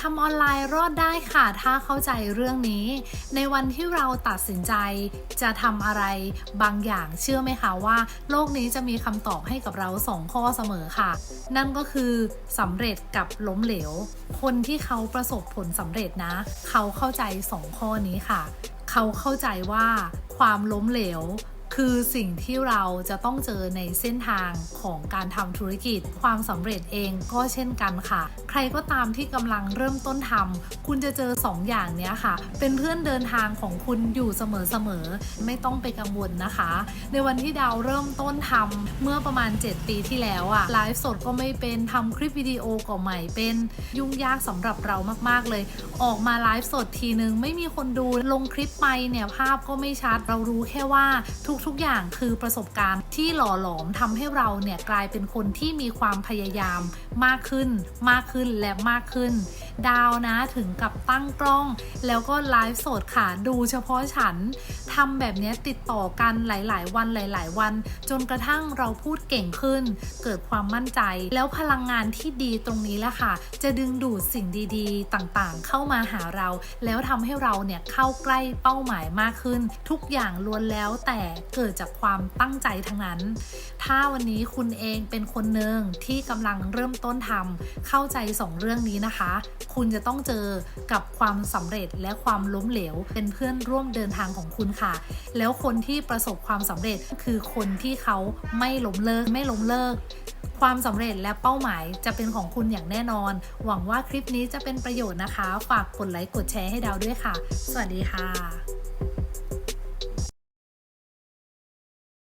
ทำออนไลน์รอดได้ค่ะ ถ้าเข้าใจเรื่องนี้ ในวันที่เราตัดสินใจจะทำอะไรบางอย่างเชื่อไหมคะว่า โลกนี้จะมีคำตอบให้กับเราสองข้อเสมอค่ะ นั่นก็คือสำเร็จกับล้มเหลว คนที่เขาประสบผลสำเร็จนะ เขาเข้าใจสองข้อนี้ค่ะ เขาเข้าใจว่าความล้มเหลว คือสิ่งที่เราจะต้องเจอในเส้นทางของการทำธุรกิจ ความสำเร็จเองก็เช่นกันค่ะ ใครก็ตามที่กำลังเริ่มต้นทำคุณจะเจอสองอย่างเนี้ยค่ะ เป็นเพื่อนเดินทางของคุณอยู่เสมอๆไม่ต้องไปกังวลนะคะ ในวันที่ดาวเริ่มต้นทำเมื่อประมาณ 7 ปีที่แล้วอะไลฟ์สดก็ไม่เป็นทำคลิปวิดีโอก็ไม่เป็นยุ่งยากสำหรับเรามากๆเลย ออกมาไลฟ์สดทีนึงไม่มีคนดูลงคลิปไปเนี่ยภาพก็ไม่ชัดเรารู้แค่ว่าทุกๆุกอย่างคือประสบการณ์ที่หล่อหลอมทำให้เราเนี่ยกลายเป็นคนที่มีความพยายามมากขึ้น มากขึ้นและมากขึ้นดาวนะถึงกับตั้งกล้อง แล้วก็ไลฟ์สดค่ะดูเฉพาะฉันทำแบบนี้ติดต่อกันหลาย ๆ วันหลาย ๆ วัน จนกระทั่งเราพูดเก่งขึ้น เกิดความมั่นใจ แล้วพลังงานที่ดีตรงนี้แหละค่ะ จะดึงดูดสิ่งดีๆ ต่างๆ เข้ามาหาเรา แล้วทำให้เราเนี่ยเข้าใกล้เป้าหมายมากขึ้น ทุกอย่างล้วนแล้วแต่เกิดจากความตั้งใจทั้งนั้น ถ้าวันนี้คุณเองเป็นคนหนึ่งที่กำลังเริ่มต้นทำเข้าใจสองเรื่องนี้นะคะคุณจะต้องเจอกับความสำเร็จและความล้มเหลว เป็นเพื่อนร่วมเดินทางของคุณค่ะ แล้วคนที่ประสบความสำเร็จคือคนที่เขาไม่ล้มเลิกไม่ล้มเลิกความสำเร็จและเป้าหมายจะเป็นของคุณอย่างแน่นอน หวังว่าคลิปนี้จะเป็นประโยชน์นะคะ ฝากกดไลค์กดแชร์ให้ดาวด้วยค่ะ สวัสดีค่ะ